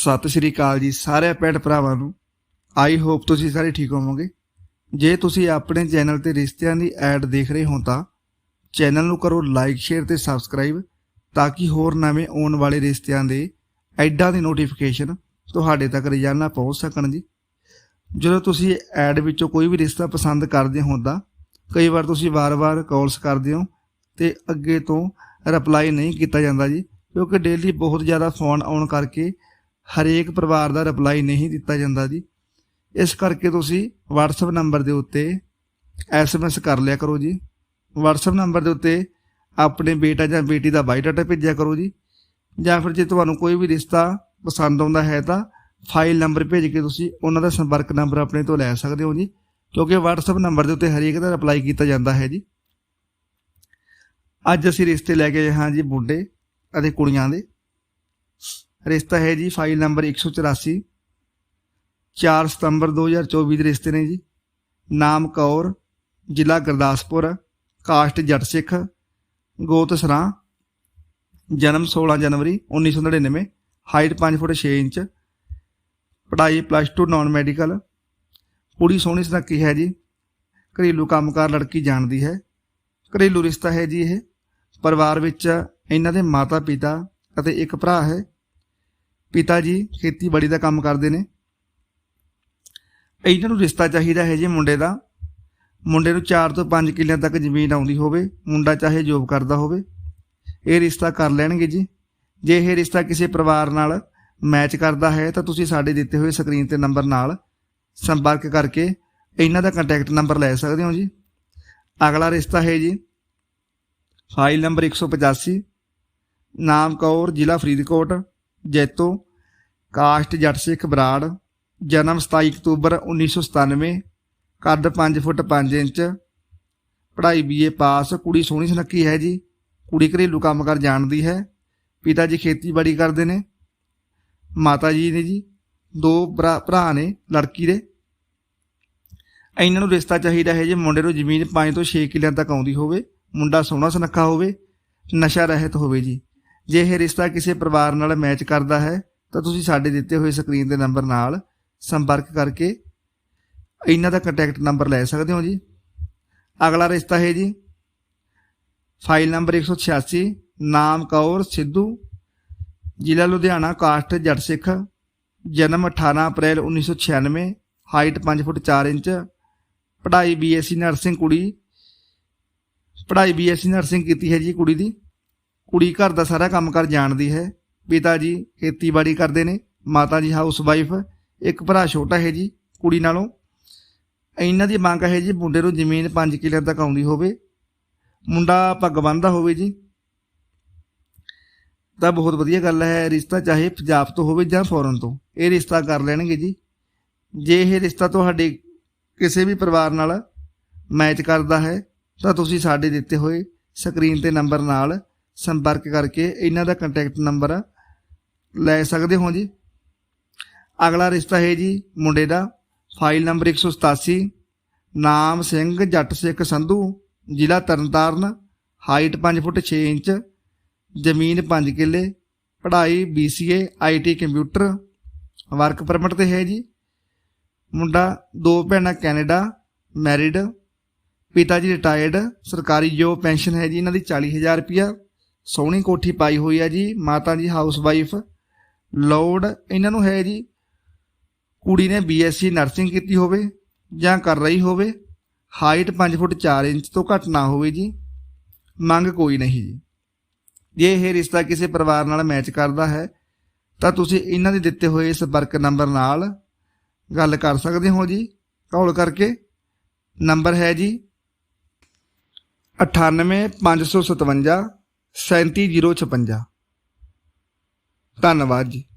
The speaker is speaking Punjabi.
ਸਤਿ ਸ਼੍ਰੀ ਅਕਾਲ ਜੀ ਸਾਰੇ ਭੈਣ ਭਰਾਵਾਂ ਨੂੰ। ਆਈ ਹੋਪ ਤੁਸੀਂ ਸਾਰੇ ਠੀਕ ਹੋਵੋਗੇ। ਜੇ ਤੁਸੀਂ ਆਪਣੇ ਚੈਨਲ ਤੇ ਰਿਸ਼ਤਿਆਂ ਦੀ ਐਡ ਦੇਖ ਰਹੇ ਹੋ ਤਾਂ ਚੈਨਲ ਨੂੰ ਕਰੋ ਲਾਈਕ, ਸ਼ੇਅਰ ਤੇ ਸਬਸਕ੍ਰਾਈਬ ਤਾਂ ਕਿ ਹੋਰ ਨਵੇਂ ਆਉਣ ਵਾਲੇ ਰਿਸ਼ਤਿਆਂ ਦੇ ਐਡਾਂ ਦੀ ਨੋਟੀਫਿਕੇਸ਼ਨ ਤੁਹਾਡੇ ਤੱਕ ਰੋਜ਼ਾਨਾ ਪਹੁੰਚ ਸਕਣ ਜੀ। ਜਦੋਂ ਤੁਸੀਂ ਐਡ ਵਿੱਚੋਂ ਕੋਈ ਵੀ ਰਿਸ਼ਤਾ ਪਸੰਦ ਕਰਦੇ ਹੋ ਤਾਂ ਕਈ ਵਾਰ ਤੁਸੀਂ ਵਾਰ-ਵਾਰ ਕਾਲਸ ਕਰਦੇ ਹੋ ਤੇ ਅੱਗੇ ਤੋਂ ਰਿਪਲਾਈ ਨਹੀਂ ਕੀਤਾ ਜਾਂਦਾ ਜੀ, ਕਿਉਂਕਿ ਡੇਲੀ ਬਹੁਤ ਜ਼ਿਆਦਾ ਫੋਨ ਆਉਣ ਕਰਕੇ ਹਰੇਕ ਪਰਿਵਾਰ ਦਾ ਰਿਪਲਾਈ ਨਹੀਂ ਦਿੱਤਾ ਜਾਂਦਾ ਜੀ। ਇਸ ਕਰਕੇ ਤੁਸੀਂ WhatsApp ਨੰਬਰ ਦੇ ਉੱਤੇ SMS ਕਰ ਲਿਆ ਕਰੋ ਜੀ। WhatsApp ਨੰਬਰ ਦੇ ਉੱਤੇ ਆਪਣੇ ਬੇਟਾ ਜਾਂ ਬੇਟੀ ਦਾ ਬਾਇਓਡਾਟਾ ਭੇਜਿਆ ਕਰੋ ਜੀ। ਜਾਂ ਫਿਰ ਜੇ ਤੁਹਾਨੂੰ ਕੋਈ ਵੀ ਰਿਸ਼ਤਾ ਪਸੰਦ ਆਉਂਦਾ ਹੈ ਤਾਂ ਫਾਈਲ ਨੰਬਰ ਭੇਜ ਕੇ ਤੁਸੀਂ ਉਹਨਾਂ ਦਾ ਸੰਪਰਕ ਨੰਬਰ ਆਪਣੇ ਤੋਂ ਲੈ ਸਕਦੇ ਹੋ ਜੀ। ਕਿਉਂਕਿ WhatsApp ਨੰਬਰ ਦੇ ਉੱਤੇ ਹਰੇਕ ਦਾ ਰਿਪਲਾਈ ਕੀਤਾ ਜਾਂਦਾ ਹੈ ਜੀ। ਅੱਜ ਅਸੀਂ ਰਿਸ਼ਤੇ ਲੈ ਕੇ ਆਏ ਹਾਂ ਜੀ ਮੁੰਡੇ ਅਤੇ ਕੁੜੀਆਂ ਦੇ। ਰਿਸ਼ਤਾ ਹੈ ਜੀ ਫਾਈਲ ਨੰਬਰ 184 4 ਸਤੰਬਰ 2024 ਦੇ ਰਿਸ਼ਤੇ ਨੇ ਜੀ। ਨਾਮ ਕੌਰ, ਜ਼ਿਲ੍ਹਾ ਗੁਰਦਾਸਪੁਰ, ਕਾਸਟ ਜੱਟ ਸਿੱਖ ਗੋਤ ਸਰਾਂ, ਜਨਮ 16 ਜਨਵਰੀ 1999 ਹਾਈਟ 5 ਫੁੱਟ 6 ਇੰਚ, ਪੜ੍ਹਾਈ ਪਲੱਸ 2 ਨਾਨ ਮੈਡੀਕਲ ਕੁੜੀ ਸੋਹਣੀ ਸੁਨੱਖੀ ਹੈ ਜੀ। ਘਰੇਲੂ ਕੰਮਕਾਰ ਲੜਕੀ ਜਾਣਦੀ ਹੈ। ਘਰੇਲੂ ਰਿਸ਼ਤਾ ਹੈ ਜੀ ਇਹ। ਪਰਿਵਾਰ ਵਿੱਚ ਇਹਨਾਂ ਦੇ ਮਾਤਾ ਪਿਤਾ ਅਤੇ ਇੱਕ ਭਰਾ ਹੈ। ਪਿਤਾ ਜੀ ਖੇਤੀਬਾੜੀ ਦਾ ਕੰਮ ਕਰਦੇ ਨੇ। ਇਹਨਾਂ ਨੂੰ ਰਿਸ਼ਤਾ ਚਾਹੀਦਾ ਹੈ ਜੀ ਮੁੰਡੇ ਦਾ। ਮੁੰਡੇ ਨੂੰ 4 ਤੋਂ 5 ਕਿੱਲਿਆਂ ਤੱਕ ਜ਼ਮੀਨ ਆਉਂਦੀ ਹੋਵੇ, ਮੁੰਡਾ ਚਾਹੇ ਜੋਬ ਕਰਦਾ ਹੋਵੇ। ਇਹ ਰਿਸ਼ਤਾ ਕਰ ਲੈਣਗੇ ਜੀ। ਜੇ ਇਹ ਰਿਸ਼ਤਾ ਕਿਸੇ ਪਰਿਵਾਰ ਨਾਲ ਮੈਚ ਕਰਦਾ ਹੈ, ਤਾਂ ਤੁਸੀਂ ਸਾਡੇ ਦਿੱਤੇ ਹੋਏ ਸਕਰੀਨ ਤੇ ਨੰਬਰ ਨਾਲ ਸੰਪਰਕ ਕਰਕੇ ਇਹਨਾਂ ਦਾ ਕੰਟੈਕਟ ਨੰਬਰ ਲੈ ਸਕਦੇ ਹੋ ਜੀ। ਅਗਲਾ ਰਿਸ਼ਤਾ ਹੈ ਜੀ ਫਾਈਲ ਨੰਬਰ 185 ਨਾਮ ਕੌਰ, ਜ਼ਿਲ੍ਹਾ ਫਰੀਦਕੋਟ। ਜੈਤੋ, ਕਾਸਟ ਜੱਟ ਸਿੱਖ ਬਰਾੜ, ਜਨਮ 27 ਅਕਤੂਬਰ 1997 ਕੱਦ 5 ਫੁੱਟ 5 ਇੰਚ, ਪੜ੍ਹਾਈ ਬੀਏ ਪਾਸ, ਕੁੜੀ ਸੋਹਣੀ ਸੁਨੱਖੀ ਹੈ ਜੀ, ਕੁੜੀ ਘਰੇਲੂ ਕੰਮ ਕਰ ਜਾਣਦੀ ਹੈ, ਪਿਤਾ ਜੀ ਖੇਤੀਬਾੜੀ ਕਰਦੇ ਨੇ, ਮਾਤਾ ਜੀ ਨੇ ਜੀ, ਦੋ ਭਰਾ ਭਰਾ ਨੇ, ਲੜਕੀ ਦੇ। ਇਹਨਾਂ ਨੂੰ ਰਿਸ਼ਤਾ ਚਾਹੀਦਾ ਹੈ ਜੀ ਮੁੰਡੇ ਨੂੰ ਜ਼ਮੀਨ 5 ਤੋਂ 6 ਕਿੱਲਿਆਂ ਤੱਕ ਆਉਂਦੀ ਹੋਵੇ, ਮੁੰਡਾ ਸੋਹਣਾ ਸੁਨੱਖਾ ਹੋਵੇ, ਨਸ਼ਾ ਰਹਿਤ ਹੋਵੇ ਜੀ। ਜੇ ਇਹ ਰਿਸ਼ਤਾ ਕਿਸੇ ਪਰਿਵਾਰ ਨਾਲ ਮੈਚ ਕਰਦਾ ਹੈ, ਤਾਂ ਤੁਸੀਂ ਸਾਡੇ ਦਿੱਤੇ ਹੋਏ ਸਕਰੀਨ ਦੇ ਨੰਬਰ ਨਾਲ ਸੰਪਰਕ ਕਰਕੇ ਇਹਨਾਂ ਦਾ ਕੰਟੈਕਟ ਨੰਬਰ ਲੈ ਸਕਦੇ ਹੋ ਜੀ। ਅਗਲਾ ਰਿਸ਼ਤਾ ਹੈ ਜੀ ਫਾਈਲ ਨੰਬਰ 186 ਨਾਮ ਕੌਰ ਸਿੱਧੂ, ਜ਼ਿਲ੍ਹਾ ਲੁਧਿਆਣਾ, ਕਾਸਟ ਜੱਟ ਸਿੱਖ ਜਨਮ 18 ਅਪ੍ਰੈਲ 1996 ਹਾਈਟ 5 ਫੁੱਟ 4 ਇੰਚ, ਪੜ੍ਹਾਈ ਬੀਐਸਸੀ ਨਰਸਿੰਗ ਕੁੜੀ, ਪੜ੍ਹਾਈ ਬੀਐਸਸੀ ਨਰਸਿੰਗ ਕੀਤੀ ਹੈ ਜੀ ਕੁੜੀ ਦੀ। ਕੁੜੀ ਘਰ ਦਾ ਸਾਰਾ ਕੰਮ ਕਰ ਜਾਣਦੀ ਹੈ। ਪਿਤਾ ਜੀ ਖੇਤੀਬਾੜੀ ਕਰਦੇ ਨੇ, ਮਾਤਾ ਜੀ ਹਾਊਸ ਵਾਈਫ ਇੱਕ ਭਰਾ ਛੋਟਾ ਹੈ ਜੀ, ਕੁੜੀ ਨਾਲੋਂ। ਇਹਨਾਂ ਦੀ ਮੰਗ ਹੈ ਜੀ ਮੁੰਡੇ ਨੂੰ ਜ਼ਮੀਨ 5 ਕਿੱਲੇ ਤੱਕ ਆਉਂਦੀ ਹੋਵੇ। ਮੁੰਡਾ ਪੱਗ ਬੰਨਦਾ ਹੋਵੇ ਜੀ। ਤਾਂ ਬਹੁਤ ਵਧੀਆ ਗੱਲ ਹੈ, ਰਿਸ਼ਤਾ ਚਾਹੇ ਪੰਜਾਬ ਤੋਂ ਹੋਵੇ ਜਾਂ ਫੋਰਨ ਤੋਂ, ਇਹ ਰਿਸ਼ਤਾ ਕਰ ਲੈਣਗੇ ਜੀ। ਜੇ ਇਹ ਰਿਸ਼ਤਾ ਤੁਹਾਡੇ ਕਿਸੇ ਵੀ ਪਰਿਵਾਰ ਨਾਲ ਮੈਚ ਕਰਦਾ ਹੈ, ਤਾਂ ਤੁਸੀਂ ਸਾਡੇ ਦਿੱਤੇ ਹੋਏ ਸਕਰੀਨ ਤੇ ਨੰਬਰ ਨਾਲ ਸੰਪਰਕ ਕਰਕੇ ਇਹਨਾਂ ਦਾ ਕੰਟੈਕਟ ਨੰਬਰ ਲੈ ਸਕਦੇ ਹੋ ਜੀ। ਅਗਲਾ ਰਿਸ਼ਤਾ ਹੈ ਜੀ ਮੁੰਡੇ ਦਾ। ਫਾਈਲ ਨੰਬਰ 187 ਨਾਮ ਸਿੰਘ, ਜੱਟ ਸਿੱਖ ਸੰਧੂ, ਜ਼ਿਲ੍ਹਾ ਤਰਨਤਾਰਨ ਹਾਈਟ 5 ਫੁੱਟ 6 ਇੰਚ, ਜ਼ਮੀਨ 5 ਕਿੱਲੇ, ਪੜ੍ਹਾਈ BCA IT computer work permit ਤੇ ਹੈ ਜੀ। ਮੁੰਡਾ, ਦੋ ਭੈਣਾਂ ਕੈਨੇਡਾ ਮੈਰਿਡ ਪਿਤਾ ਜੀ ਰਿਟਾਇਰਡ ਸਰਕਾਰੀ ਜੋ ਪੈਨਸ਼ਨ ਹੈ ਜੀ, ਇਹਨਾਂ ਦੀ 40000 ਰੁਪਿਆ ਸੋਹਣੀ ਕੋਠੀ ਪਾਈ ਹੋਈ ਹੈ ਜੀ, ਮਾਤਾ ਜੀ ਹਾਊਸ ਵਾਈਫ ਲੋਡ ਇਹਨਾਂ ਨੂੰ ਹੈ ਜੀ, ਕੁੜੀ ਨੇ ਬੀਐਸਸੀ ਨਰਸਿੰਗ ਕੀਤੀ ਹੋਵੇ ਜਾਂ ਕਰ ਰਹੀ ਹੋਵੇ ਹਾਈਟ 5 ਫੁੱਟ 4 ਇੰਚ ਤੋਂ ਘੱਟ ਨਾ ਹੋਵੇ ਜੀ, ਮੰਗ ਕੋਈ ਨਹੀਂ ਜੀ। ਜੇ ਇਹ ਰਿਸ਼ਤਾ ਕਿਸੇ ਪਰਿਵਾਰ ਨਾਲ ਮੈਚ ਕਰਦਾ ਹੈ, ਤਾਂ ਤੁਸੀਂ ਇਹਨਾਂ ਦੇ ਦਿੱਤੇ ਹੋਏ ਸੰਪਰਕ ਨੰਬਰ ਨਾਲ ਗੱਲ ਕਰ ਸਕਦੇ ਹੋ ਜੀ। ਕਾਲ ਕਰਕੇ ਨੰਬਰ ਹੈ ਜੀ 98557 37056 ਧੰਨਵਾਦ ਜੀ।